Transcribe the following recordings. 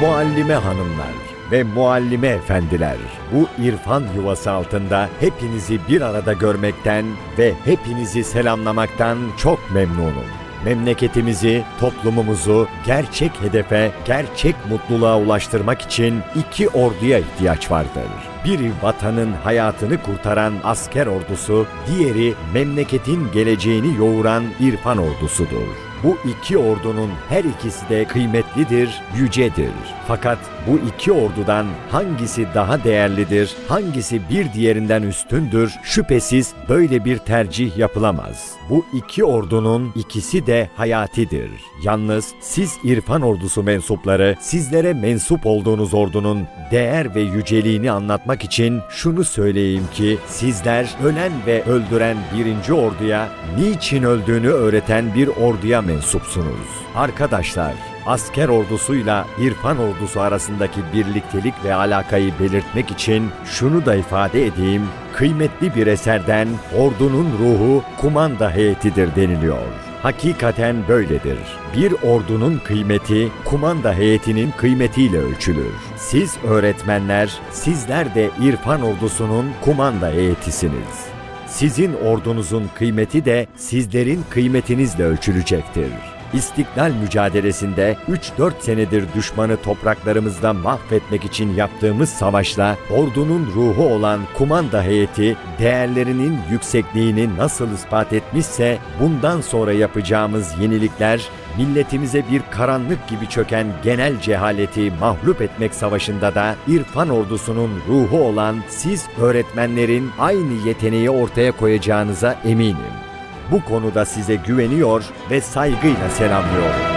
Muallime hanımlar ve muallime efendiler, bu irfan yuvası altında hepinizi bir arada görmekten ve hepinizi selamlamaktan çok memnunum. Memleketimizi, toplumumuzu gerçek hedefe, gerçek mutluluğa ulaştırmak için iki orduya ihtiyaç vardır. Biri vatanın hayatını kurtaran asker ordusu, diğeri memleketin geleceğini yoğuran irfan ordusudur. Bu iki ordunun her ikisi de kıymetlidir, yücedir. Fakat bu iki ordudan hangisi daha değerlidir, hangisi bir diğerinden üstündür, şüphesiz böyle bir tercih yapılamaz. Bu iki ordunun ikisi de hayatidir. Yalnız siz İrfan ordusu mensupları, sizlere mensup olduğunuz ordunun değer ve yüceliğini anlatmak için şunu söyleyeyim ki sizler ölen ve öldüren birinci orduya niçin öldüğünü öğreten bir orduya mensupsunuz. Arkadaşlar, asker ordusuyla İrfan ordusu arasındaki birliktelik ve alakayı belirtmek için şunu da ifade edeyim. Kıymetli bir eserden ordunun ruhu kumanda heyetidir deniliyor. Hakikaten böyledir. Bir ordunun kıymeti kumanda heyetinin kıymetiyle ölçülür. Siz öğretmenler, sizler de İrfan ordusunun kumanda heyetisiniz. Sizin ordunuzun kıymeti de sizlerin kıymetinizle ölçülecektir. İstiklal mücadelesinde 3-4 senedir düşmanı topraklarımızda mahvetmek için yaptığımız savaşla ordunun ruhu olan kumanda heyeti değerlerinin yüksekliğini nasıl ispat etmişse bundan sonra yapacağımız yenilikler milletimize bir karanlık gibi çöken genel cehaleti mahlup etmek savaşında da İrfan ordusunun ruhu olan siz öğretmenlerin aynı yeteneği ortaya koyacağınıza eminim. Bu konuda size güveniyor ve saygıyla selamlıyorum.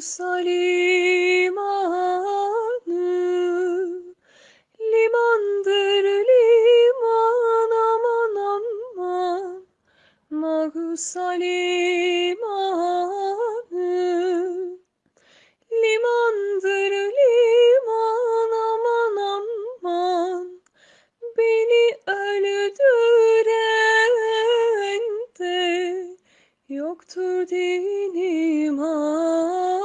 Salim limandır limandır Yoktur dinim ah.